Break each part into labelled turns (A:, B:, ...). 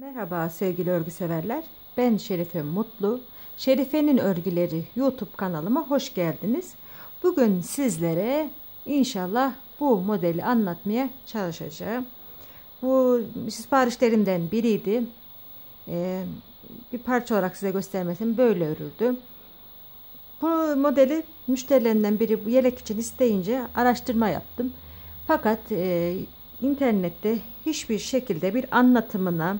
A: Merhaba sevgili örgü severler. Ben Şerife Mutlu. Şerife'nin örgüleri YouTube kanalıma hoş geldiniz. Bugün sizlere inşallah bu modeli anlatmaya çalışacağım. Bu siparişlerimden biriydi. Ee, bir parça olarak size göstermesim böyle örüldü. Bu modeli müşterilerinden biri bu yelek için isteyince araştırma yaptım. Fakat e, internette hiçbir şekilde bir anlatımına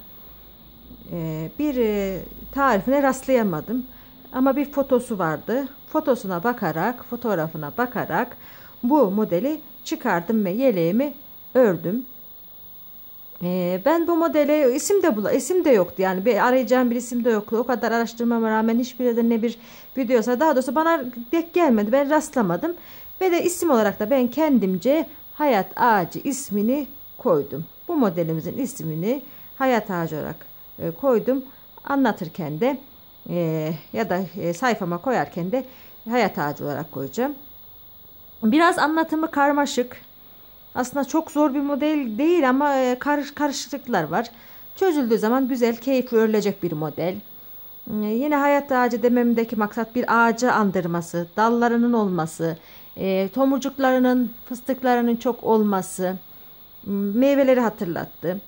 A: bir e, tarifine rastlayamadım. Ama bir fotosu vardı. Fotosuna bakarak, fotoğrafına bakarak bu modeli çıkardım ve yeleğimi ördüm. E, ben bu modele isim de bula, isim de yoktu yani bir arayacağım bir isim de yoktu. O kadar araştırmama rağmen hiçbir ne bir videosa daha doğrusu bana denk gelmedi. Ben rastlamadım. Ve de isim olarak da ben kendimce Hayat Ağacı ismini koydum. Bu modelimizin ismini Hayat Ağacı olarak e, koydum. Anlatırken de e, ya da e, sayfama koyarken de Hayat Ağacı olarak koyacağım. Biraz anlatımı karmaşık. Aslında çok zor bir model değil ama karış, karışıklıklar var. Çözüldüğü zaman güzel, keyifli örülecek bir model. Yine hayat ağacı dememdeki maksat bir ağacı andırması, dallarının olması, tomurcuklarının, fıstıklarının çok olması, meyveleri hatırlattı.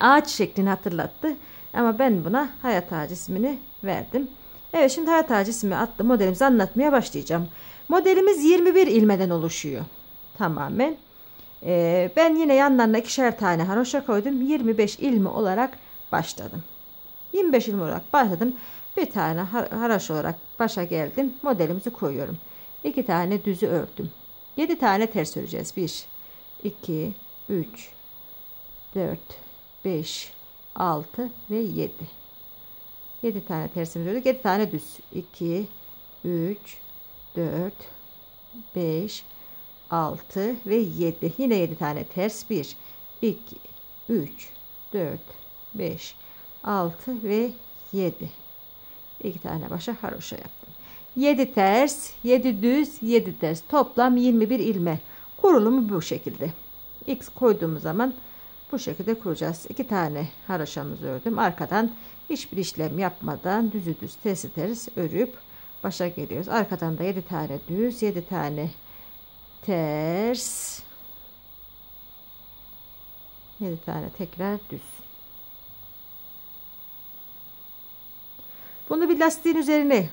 A: Ağaç şeklini hatırlattı. Ama ben buna hayat ağacı ismini verdim. Evet şimdi hayat ağacı ismi attı modelimizi anlatmaya başlayacağım. Modelimiz 21 ilmeden oluşuyor. Tamamen. Ee, ben yine yanlarına ikişer tane haroşa koydum. 25 ilmi olarak başladım. 25 ilmi olarak başladım. Bir tane haroşa olarak başa geldim. Modelimizi koyuyorum. 2 tane düzü ördüm. 7 tane ters öreceğiz. 1, 2, 3, 4, 5, 6 ve 7. 7 tane tersimiz ördük. 7 tane düz. 2, 3, 4, 5, 6 ve 7. Yine 7 tane ters. 1, 2, 3, 4, 5, 6 ve 7. 2 tane başa haroşa yaptım. 7 ters, 7 düz, 7 ters. Toplam 21 ilme. Kurulumu bu şekilde. X koyduğumuz zaman bu şekilde kuracağız. 2 tane haroşamızı ördüm. Arkadan hiçbir işlem yapmadan düzü düz tersi ters örüp başa geliyoruz. Arkadan da 7 tane düz, 7 tane ters 7 tane tekrar düz. Bunu bir lastiğin üzerine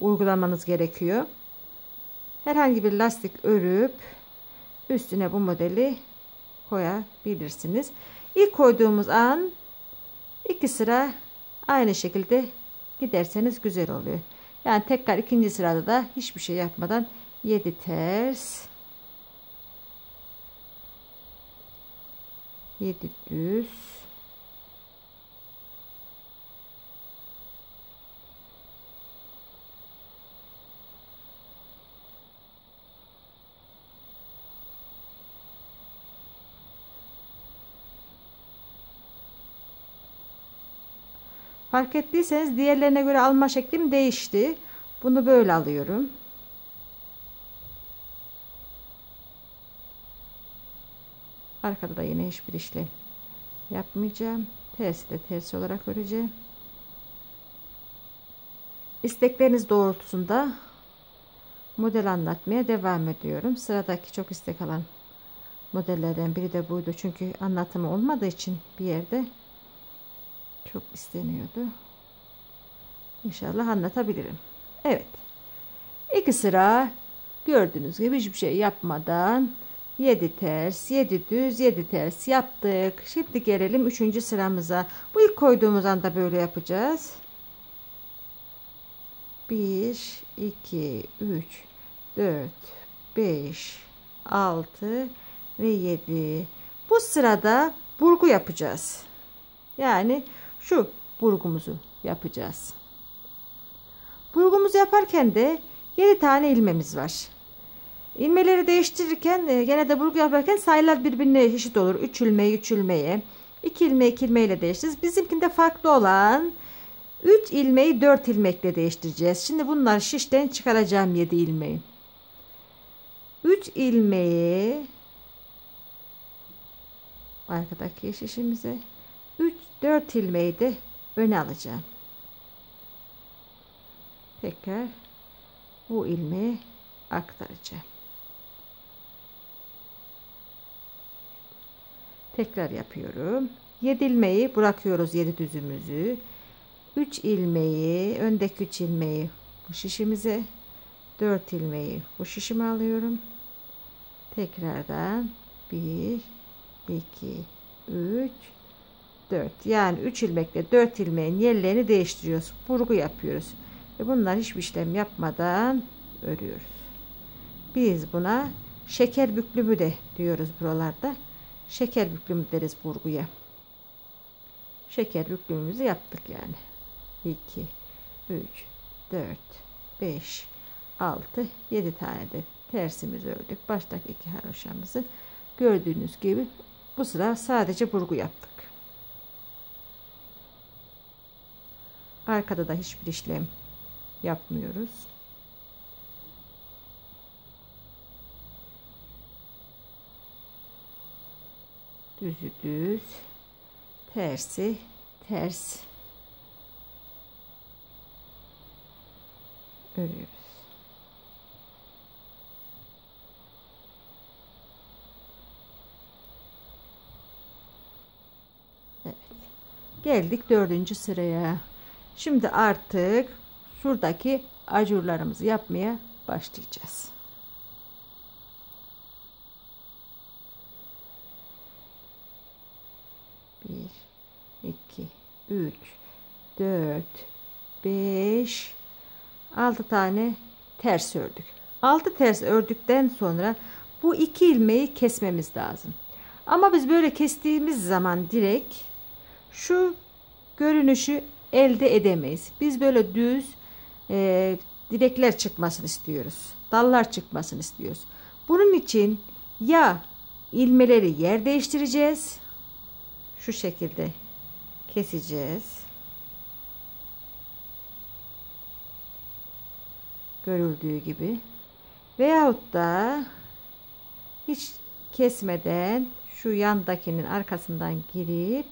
A: uygulamanız gerekiyor. Herhangi bir lastik örüp üstüne bu modeli koyabilirsiniz. İlk koyduğumuz an iki sıra aynı şekilde giderseniz güzel oluyor. Yani tekrar ikinci sırada da hiçbir şey yapmadan 7 ters 7 düz Fark ettiyseniz diğerlerine göre alma şeklim değişti. Bunu böyle alıyorum. Arkada da yine hiçbir işlem yapmayacağım. Tersi de tersi olarak öreceğim. İstekleriniz doğrultusunda model anlatmaya devam ediyorum. Sıradaki çok istek alan modellerden biri de buydu. Çünkü anlatımı olmadığı için bir yerde çok isteniyordu. İnşallah anlatabilirim. Evet. İki sıra gördüğünüz gibi hiçbir şey yapmadan 7 ters, 7 düz, 7 ters yaptık. Şimdi gelelim 3. sıramıza. Bu ilk koyduğumuz anda böyle yapacağız. 1 2 3 4 5 6 ve 7. Bu sırada burgu yapacağız. Yani şu burgumuzu yapacağız. Burgumuzu yaparken de 7 tane ilmemiz var. İlmeleri değiştirirken e, gene de burgu yaparken sayılar birbirine eşit olur. 3 ilmeği 3 ilmeğe. 2 ilmeği 2 ilmeğiyle değiştiririz. Bizimkinde farklı olan 3 ilmeği 4 ilmekle değiştireceğiz. Şimdi bunları şişten çıkaracağım 7 ilmeği. 3 ilmeği arkadaki şişimize 3 4 ilmeği de öne alacağım. Tekrar bu ilmeği aktaracağım. Tekrar yapıyorum. 7 ilmeği bırakıyoruz 7 düzümüzü. 3 ilmeği, öndeki 3 ilmeği bu şişimize 4 ilmeği bu şişime alıyorum. Tekrardan 1 2 3 4 yani 3 ilmekle 4 ilmeğin yerlerini değiştiriyoruz. Burgu yapıyoruz. Ve bunlar hiçbir işlem yapmadan örüyoruz. Biz buna şeker büklümü de diyoruz buralarda. Şeker büklümü deriz burguya. Şeker büklümümüzü yaptık yani. 2 3 4 5 6 7 tane de tersimizi ördük. Baştaki iki haroşamızı gördüğünüz gibi bu sıra sadece burgu yaptık. Arkada da hiçbir işlem yapmıyoruz. Düzü düz, tersi ters örüyoruz. Evet. Geldik dördüncü sıraya. Şimdi artık şuradaki acurlarımızı yapmaya başlayacağız. Bir, iki, üç, dört, beş, altı tane ters ördük. Altı ters ördükten sonra bu iki ilmeği kesmemiz lazım. Ama biz böyle kestiğimiz zaman direkt şu görünüşü elde edemeyiz. Biz böyle düz e, direkler çıkmasını istiyoruz. Dallar çıkmasını istiyoruz. Bunun için ya ilmeleri yer değiştireceğiz. Şu şekilde keseceğiz. Görüldüğü gibi. Veyahut da hiç kesmeden şu yandakinin arkasından girip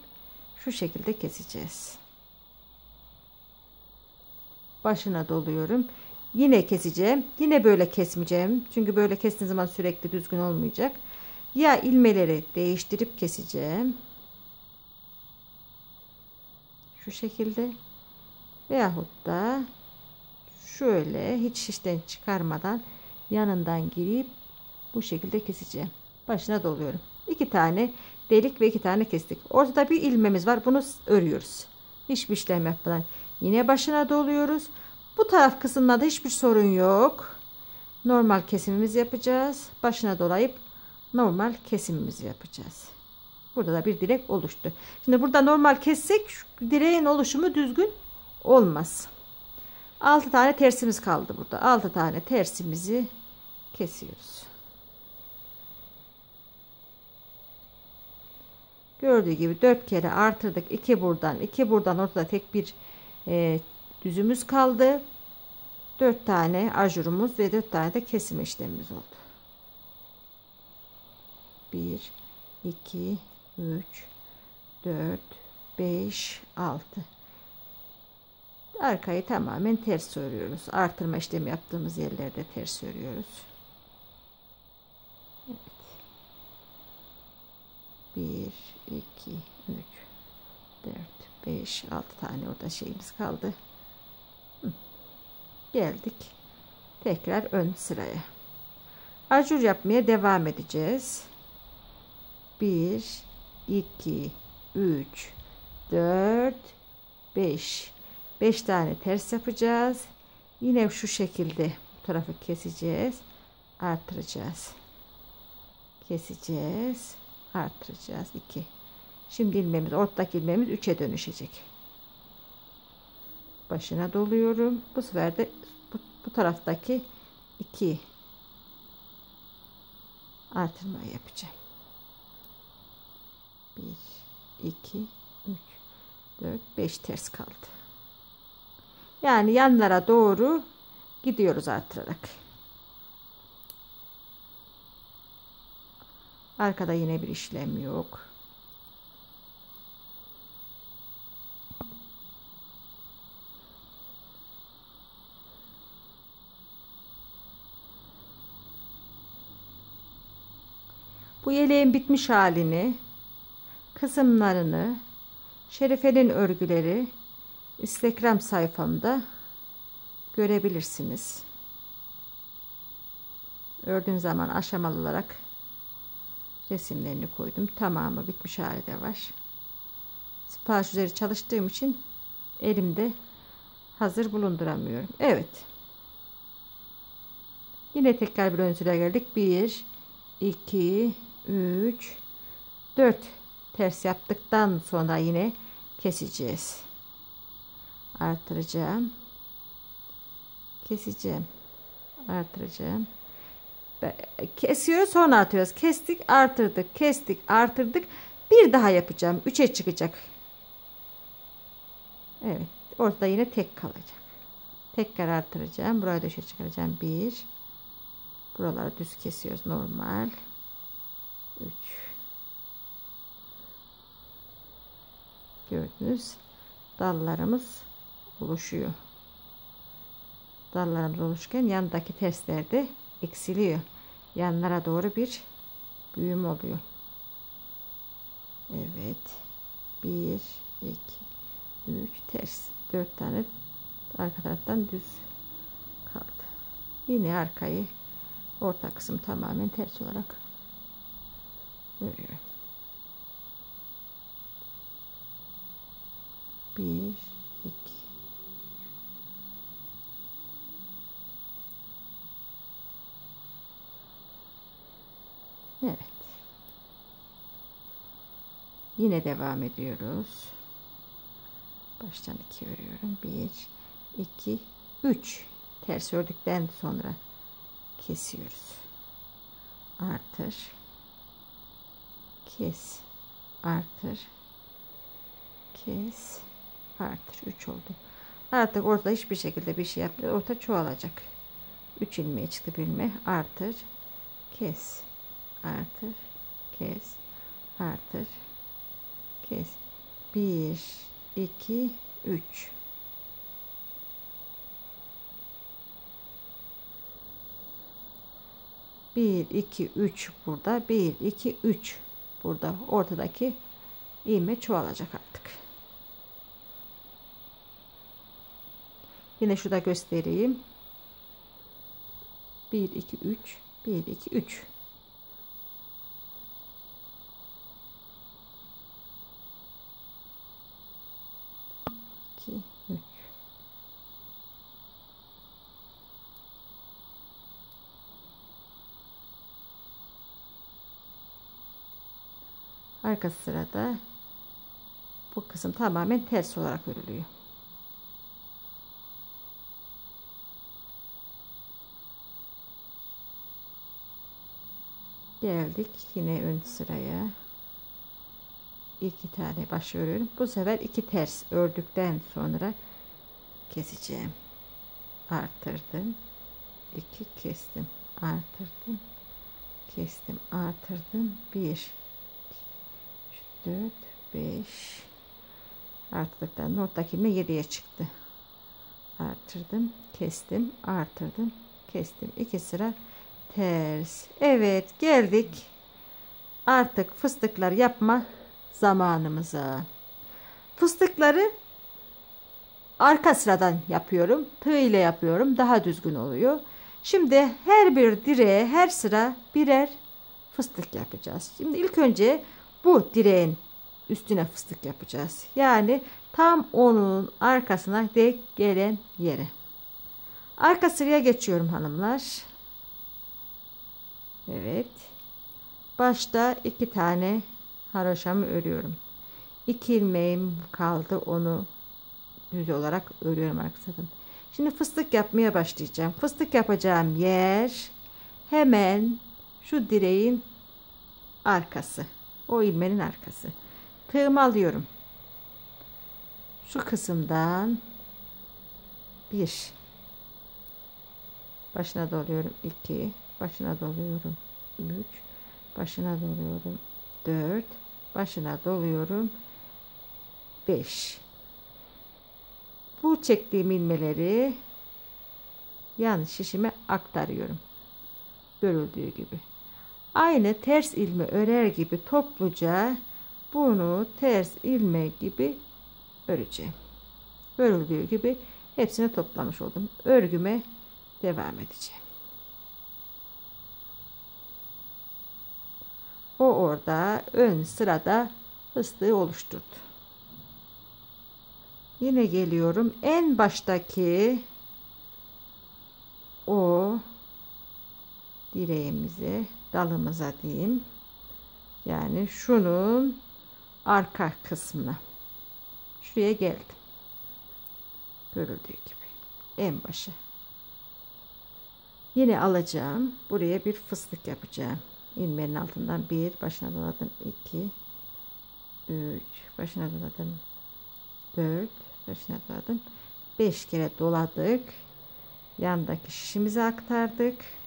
A: şu şekilde keseceğiz başına doluyorum. Yine keseceğim. Yine böyle kesmeyeceğim. Çünkü böyle kestiğim zaman sürekli düzgün olmayacak. Ya ilmeleri değiştirip keseceğim. Şu şekilde. Veyahut da şöyle hiç şişten çıkarmadan yanından girip bu şekilde keseceğim. Başına doluyorum. İki tane delik ve iki tane kestik. Ortada bir ilmemiz var. Bunu örüyoruz. Hiçbir işlem yapmadan. Yine başına doluyoruz. Bu taraf kısımda da hiçbir sorun yok. Normal kesimimizi yapacağız. Başına dolayıp normal kesimimizi yapacağız. Burada da bir direk oluştu. Şimdi burada normal kessek direğin oluşumu düzgün olmaz. 6 tane tersimiz kaldı burada. 6 tane tersimizi kesiyoruz. Gördüğü gibi 4 kere artırdık. 2 buradan, 2 buradan ortada tek bir e, düzümüz kaldı. 4 tane ajurumuz ve 4 tane de kesim işlemimiz oldu. 1 2 3 4 5 6 Arkayı tamamen ters örüyoruz. Artırma işlemi yaptığımız yerlerde ters örüyoruz. Evet. 1 2 3 4 5 6 tane orada şeyimiz kaldı. Geldik. Tekrar ön sıraya. Ajur yapmaya devam edeceğiz. 1 2 3 4 5 5 tane ters yapacağız. Yine şu şekilde bu tarafı keseceğiz. Artıracağız. Keseceğiz. Artıracağız. 2 Şimdi ilmemiz, ortadaki ilmemiz 3'e dönüşecek. Başına doluyorum. Bu sefer de bu, bu taraftaki 2 artırma yapacağım. 1 2 3 4 5 ters kaldı. Yani yanlara doğru gidiyoruz artırarak. Arkada yine bir işlem yok. Bu yeleğin bitmiş halini, kısımlarını, Şerife'nin örgüleri Instagram sayfamda görebilirsiniz. Ördüğüm zaman aşamalı olarak resimlerini koydum. Tamamı bitmiş hali de var. Sipariş üzeri çalıştığım için elimde hazır bulunduramıyorum. Evet. Yine tekrar bir ön geldik. 1 2 3 4 ters yaptıktan sonra yine keseceğiz. Artıracağım. Keseceğim. Artıracağım. Kesiyoruz sonra atıyoruz. Kestik artırdık. Kestik artırdık. Bir daha yapacağım. 3'e çıkacak. Evet. Orada yine tek kalacak. Tekrar artıracağım. Burayı da 3'e çıkaracağım. 1 Buraları düz kesiyoruz normal. 3 Gördünüz. Dallarımız oluşuyor. Dallarımız oluşurken yandaki tersler eksiliyor. Yanlara doğru bir büyüm oluyor. Evet. 1 2 3 ters. 4 tane arka taraftan düz kaldı. Yine arkayı orta kısım tamamen ters olarak 1 2 Evet. Yine devam ediyoruz. Baştan 2 örüyorum. 1 2 3 ters ördükten sonra kesiyoruz. Artır. Kes. Artır. Kes. Artır. 3 oldu. Artık orada hiçbir şekilde bir şey yapmıyor. Orta çoğalacak. 3 ilmeğe çıktı bilme. Artır. Kes. Artır. Kes. Artır. Kes. 1 2 3 1 2 3 burada 1 2 3 burada ortadaki ilme çoğalacak artık. Yine şurada göstereyim. 1 2 3 1 2 3 2 3 Arka sırada bu kısım tamamen ters olarak örülüyor. Geldik yine ön sıraya. iki tane baş örüyorum. Bu sefer iki ters ördükten sonra keseceğim. Artırdım. iki kestim. Artırdım. Kestim. Artırdım. Bir 4 5 artırdıktan ortadaki ilme 7'ye çıktı. Artırdım kestim artırdım kestim. İki sıra ters. Evet geldik. Artık fıstıklar yapma zamanımıza. Fıstıkları arka sıradan yapıyorum tığ ile yapıyorum. Daha düzgün oluyor. Şimdi her bir direğe her sıra birer fıstık yapacağız. Şimdi ilk önce bu direğin üstüne fıstık yapacağız. Yani tam onun arkasına denk gelen yere. Arka sıraya geçiyorum hanımlar. Evet. Başta iki tane haroşamı örüyorum. İki ilmeğim kaldı onu düz olarak örüyorum arkadaşlar. Şimdi fıstık yapmaya başlayacağım. Fıstık yapacağım yer hemen şu direğin arkası. O ilmenin arkası. Tığımı alıyorum. Şu kısımdan bir. Başına doluyorum. İki. Başına doluyorum. Üç. Başına doluyorum. Dört. Başına doluyorum. Beş. Bu çektiğim ilmeleri yan şişime aktarıyorum. Görüldüğü gibi Aynı ters ilme örer gibi topluca bunu ters ilme gibi öreceğim. Örüldüğü gibi hepsini toplamış oldum. Örgüme devam edeceğim. O orada ön sırada fıstığı oluşturdu. Yine geliyorum. En baştaki o direğimize, dalımıza diyeyim. Yani şunun arka kısmına. Şuraya geldim. Görüldüğü gibi. En başa. Yine alacağım. Buraya bir fıstık yapacağım. İlmeğin altından bir başına doladım. iki, üç, başına doladım. Dört, başına doladım. Beş kere doladık. Yandaki şişimizi aktardık.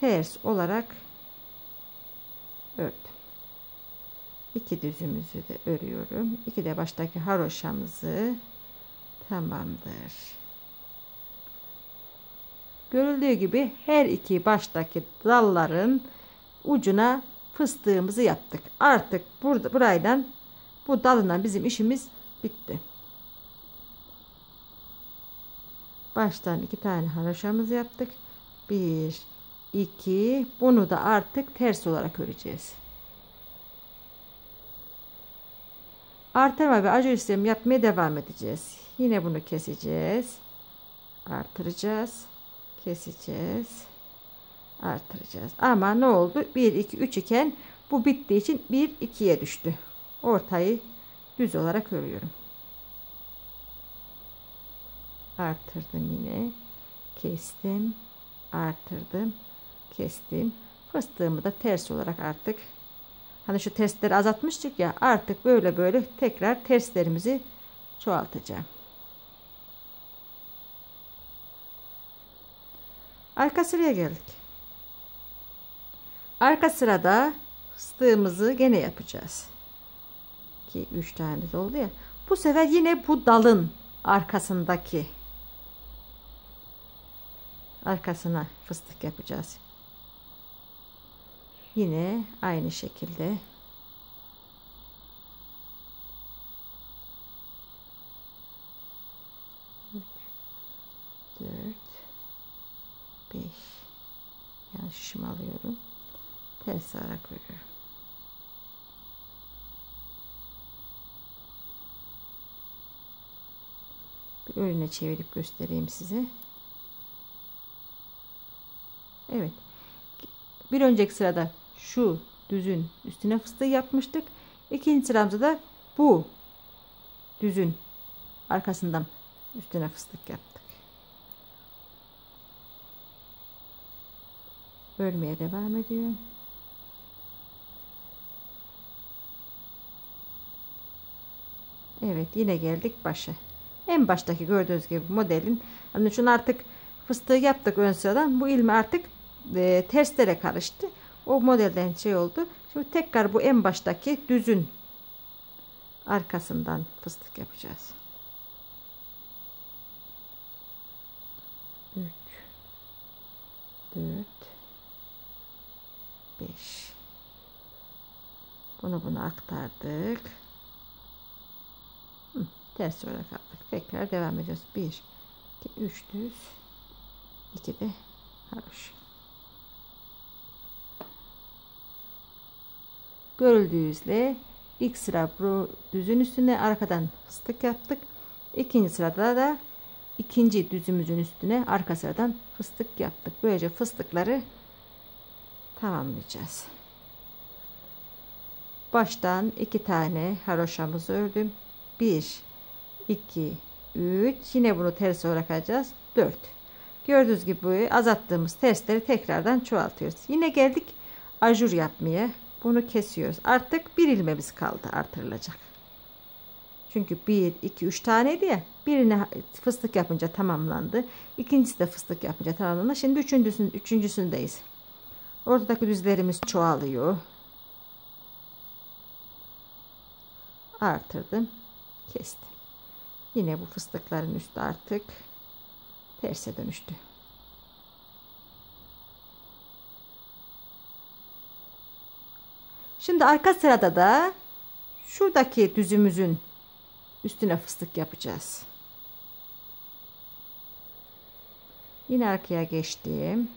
A: Ters olarak ördüm. İki düzümüzü de örüyorum. İki de baştaki haroşamızı tamamdır. Görüldüğü gibi her iki baştaki dalların ucuna fıstığımızı yaptık. Artık burada buraydan bu dalından bizim işimiz bitti. Baştan iki tane haroşamız yaptık. Bir, iki. Bunu da artık ters olarak öreceğiz. Artırma ve acı işlemi yapmaya devam edeceğiz. Yine bunu keseceğiz. Artıracağız. Keseceğiz. Artıracağız. Ama ne oldu? 1, 2, 3 iken bu bittiği için 1, 2'ye düştü. Ortayı düz olarak örüyorum. Artırdım yine. Kestim. Artırdım. Kestim. Fıstığımı da ters olarak artık Hani şu testleri azaltmıştık ya artık böyle böyle tekrar testlerimizi çoğaltacağım. Arka sıraya geldik. Arka sırada fıstığımızı gene yapacağız. 2 3 tanemiz oldu ya. Bu sefer yine bu dalın arkasındaki arkasına fıstık yapacağız. Yine aynı şekilde. Dört beş. Yanlış şişimi alıyorum. Ters olarak örüyorum bir önüne çevirip göstereyim size. Evet bir önceki sırada şu düzün üstüne fıstığı yapmıştık. İkinci sıramızda da bu düzün arkasından üstüne fıstık yaptık. Örmeye devam ediyor. Evet yine geldik başa. En baştaki gördüğünüz gibi modelin hani şunu artık fıstığı yaptık ön sıradan. Bu ilmi artık e, terslere karıştı. O modelden şey oldu. Şimdi tekrar bu en baştaki düzün arkasından fıstık yapacağız. 3 4 5 Bunu bunu aktardık. Hı, ters olarak aldık. Tekrar devam ediyoruz. 1 2 3 düz 2 de haroş. Görüldüğü üzere ilk sıra bu düzün üstüne arkadan fıstık yaptık. İkinci sırada da ikinci düzümüzün üstüne arka sıradan fıstık yaptık. Böylece fıstıkları tamamlayacağız. Baştan iki tane haroşamızı ördüm. 1 2 3 yine bunu ters olarak alacağız. 4 Gördüğünüz gibi azalttığımız tersleri tekrardan çoğaltıyoruz. Yine geldik ajur yapmaya. Bunu kesiyoruz. Artık bir ilmemiz kaldı artırılacak. Çünkü 1, 2, 3 taneydi ya. Birini fıstık yapınca tamamlandı. İkincisi de fıstık yapınca tamamlandı. Şimdi üçüncüsün, üçüncüsündeyiz. Ortadaki düzlerimiz çoğalıyor. Artırdım. Kestim. Yine bu fıstıkların üstü artık terse dönüştü. Şimdi arka sırada da şuradaki düzümüzün üstüne fıstık yapacağız. Yine arkaya geçtim.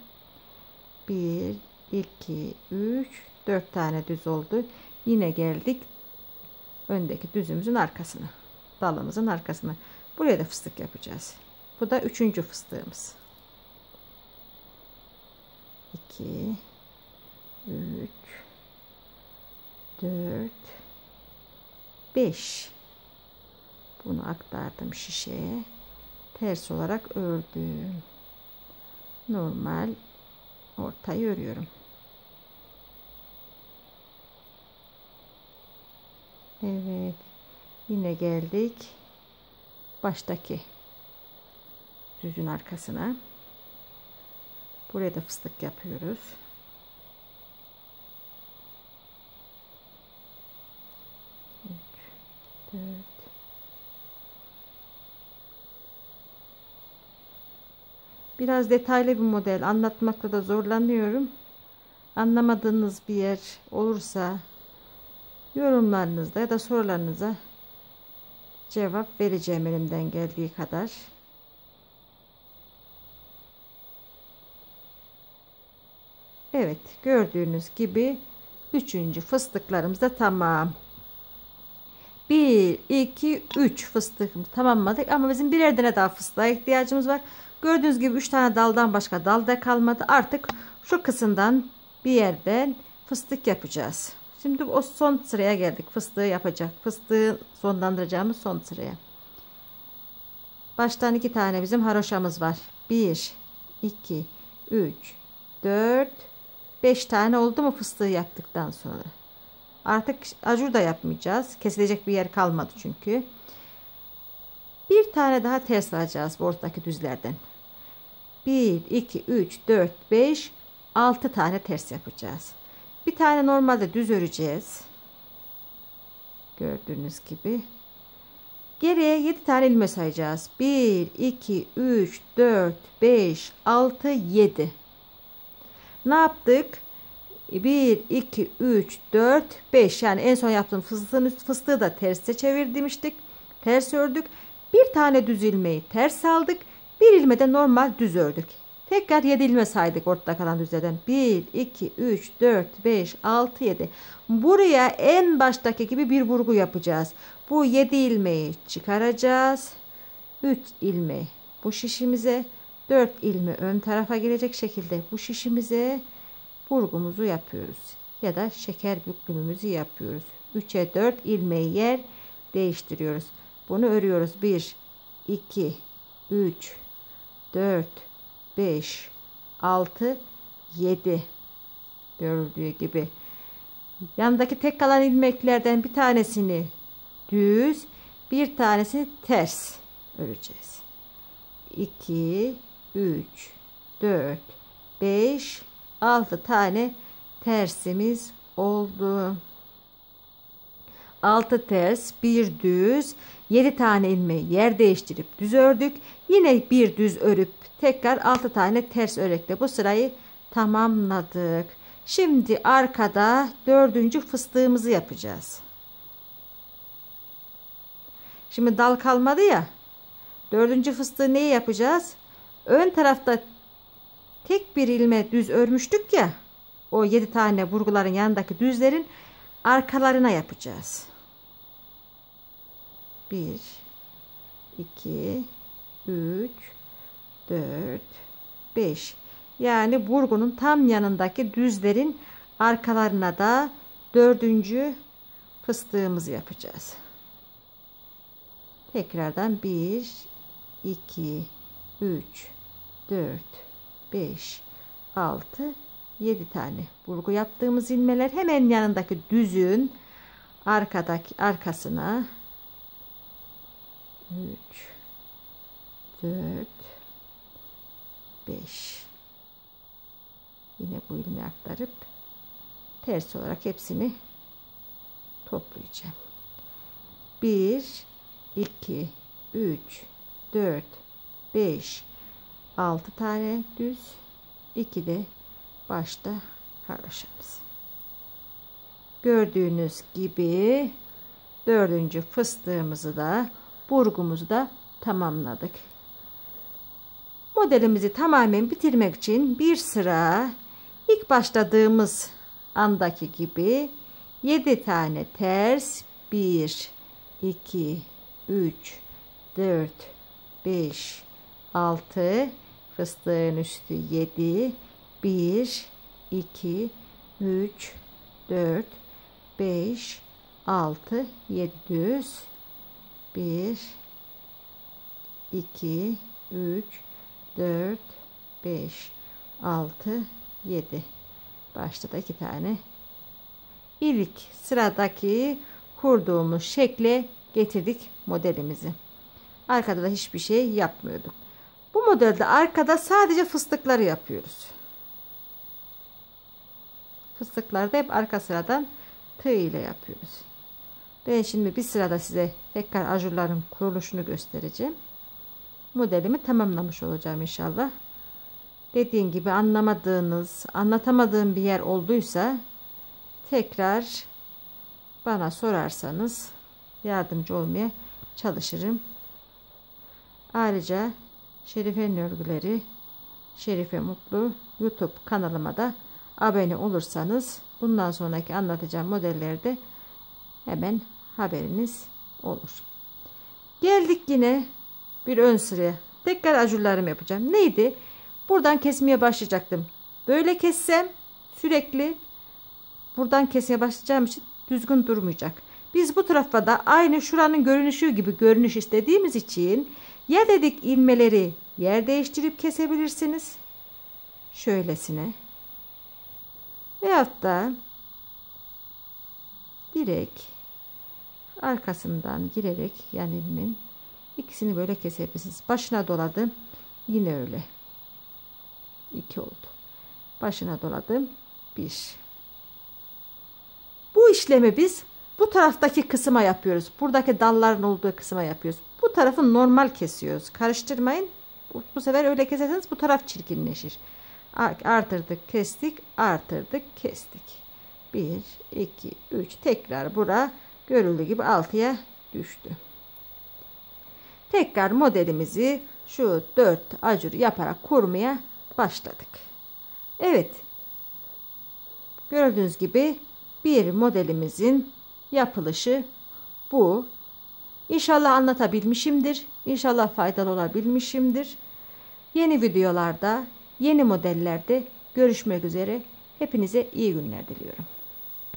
A: 1 2 3 4 tane düz oldu. Yine geldik öndeki düzümüzün arkasına. Dalımızın arkasına. Buraya da fıstık yapacağız. Bu da üçüncü fıstığımız. 2 3 4 5 bunu aktardım şişeye. Ters olarak ördüm. Normal ortayı örüyorum. Evet yine geldik baştaki düzün arkasına. Buraya da fıstık yapıyoruz 4 Biraz detaylı bir model anlatmakta da zorlanıyorum. Anlamadığınız bir yer olursa yorumlarınızda ya da sorularınıza cevap vereceğim elimden geldiği kadar. Evet gördüğünüz gibi üçüncü fıstıklarımız da tamam. 1, 2, 3 fıstığımızı tamamladık. Ama bizim birer tane daha fıstığa ihtiyacımız var. Gördüğünüz gibi 3 tane daldan başka dal da kalmadı. Artık şu kısımdan bir yerden fıstık yapacağız. Şimdi o son sıraya geldik. Fıstığı yapacak. Fıstığı sonlandıracağımız son sıraya. Baştan iki tane bizim haroşamız var. 1, 2, 3, 4, 5 tane oldu mu fıstığı yaptıktan sonra. Artık acur da yapmayacağız. Kesilecek bir yer kalmadı çünkü. Bir tane daha ters alacağız bu ortadaki düzlerden. 1, 2, 3, 4, 5, 6 tane ters yapacağız. Bir tane normalde düz öreceğiz. Gördüğünüz gibi. Geriye 7 tane ilme sayacağız. 1, 2, 3, 4, 5, 6, 7. Ne yaptık? 1, 2, 3, 4, 5 yani en son yaptığım fıstığın fıstığı da terse çevirmiştik. Ters ördük. Bir tane düz ilmeği ters aldık. Bir ilme de normal düz ördük. Tekrar 7 ilme saydık ortada kalan düzlerden. 1, 2, 3, 4, 5, 6, 7. Buraya en baştaki gibi bir vurgu yapacağız. Bu 7 ilmeği çıkaracağız. 3 ilmeği bu şişimize 4 ilme ön tarafa gelecek şekilde bu şişimize burgumuzu yapıyoruz. Ya da şeker büklümümüzü yapıyoruz. 3'e 4 ilmeği yer değiştiriyoruz. Bunu örüyoruz. 1, 2, 3, 4, 5, 6, 7 görüldüğü gibi. Yanındaki tek kalan ilmeklerden bir tanesini düz, bir tanesini ters öreceğiz. 2, 3, 4, 5, 6 tane tersimiz oldu. 6 ters, bir düz, 7 tane ilme yer değiştirip düz ördük. Yine bir düz örüp tekrar 6 tane ters örekle bu sırayı tamamladık. Şimdi arkada dördüncü fıstığımızı yapacağız. Şimdi dal kalmadı ya. Dördüncü fıstığı neyi yapacağız? Ön tarafta tek bir ilme düz örmüştük ya. O 7 tane burguların yanındaki düzlerin arkalarına yapacağız. 1 2 3 4 5 yani burgunun tam yanındaki düzlerin arkalarına da dördüncü fıstığımızı yapacağız. Tekrardan 1 2 3 4 5, 6, 7 tane burgu yaptığımız ilmeler. Hemen yanındaki düzün arkadaki arkasına 3 4 5 yine bu ilmeği aktarıp ters olarak hepsini toplayacağım. 1 2 3 4 5 6 tane düz 2 de başta haroşamız. Gördüğünüz gibi dördüncü fıstığımızı da burgumuzu da tamamladık. Modelimizi tamamen bitirmek için bir sıra ilk başladığımız andaki gibi 7 tane ters 1 2 3 4 5 6 fıstığın üstü 7 1 2 3 4 5 6 7 düz. 1 2 3 4 5 6 7 başta da iki tane. İlk sıradaki kurduğumuz şekle getirdik modelimizi. Arkada da hiçbir şey yapmıyorduk modelde arkada sadece fıstıkları yapıyoruz fıstıkları da hep arka sıradan tığ ile yapıyoruz ben şimdi bir sırada size tekrar ajurların kuruluşunu göstereceğim modelimi tamamlamış olacağım inşallah. Dediğim gibi anlamadığınız, anlatamadığım bir yer olduysa tekrar bana sorarsanız yardımcı olmaya çalışırım. Ayrıca Şerife Örgüleri, Şerife Mutlu YouTube kanalıma da abone olursanız bundan sonraki anlatacağım modellerde hemen haberiniz olur. Geldik yine bir ön sıraya. Tekrar ajurlarımı yapacağım. Neydi? Buradan kesmeye başlayacaktım. Böyle kessem sürekli buradan kesmeye başlayacağım için düzgün durmayacak. Biz bu tarafa da aynı şuranın görünüşü gibi görünüş istediğimiz için ya dedik ilmeleri yer değiştirip kesebilirsiniz. Şöylesine. Veyahut da direkt arkasından girerek yani ilmin İkisini böyle kesebilirsiniz. Başına doladım. Yine öyle. İki oldu. Başına doladım. Bir. Bu işlemi biz bu taraftaki kısma yapıyoruz. Buradaki dalların olduğu kısma yapıyoruz. Bu tarafı normal kesiyoruz. Karıştırmayın. Bu sefer öyle keserseniz bu taraf çirkinleşir. Artırdık, kestik, artırdık, kestik. 1, 2, 3. Tekrar bura görüldüğü gibi altıya düştü. Tekrar modelimizi şu dört acur yaparak kurmaya başladık. Evet. Gördüğünüz gibi bir modelimizin yapılışı bu. İnşallah anlatabilmişimdir. İnşallah faydalı olabilmişimdir. Yeni videolarda, yeni modellerde görüşmek üzere. Hepinize iyi günler diliyorum.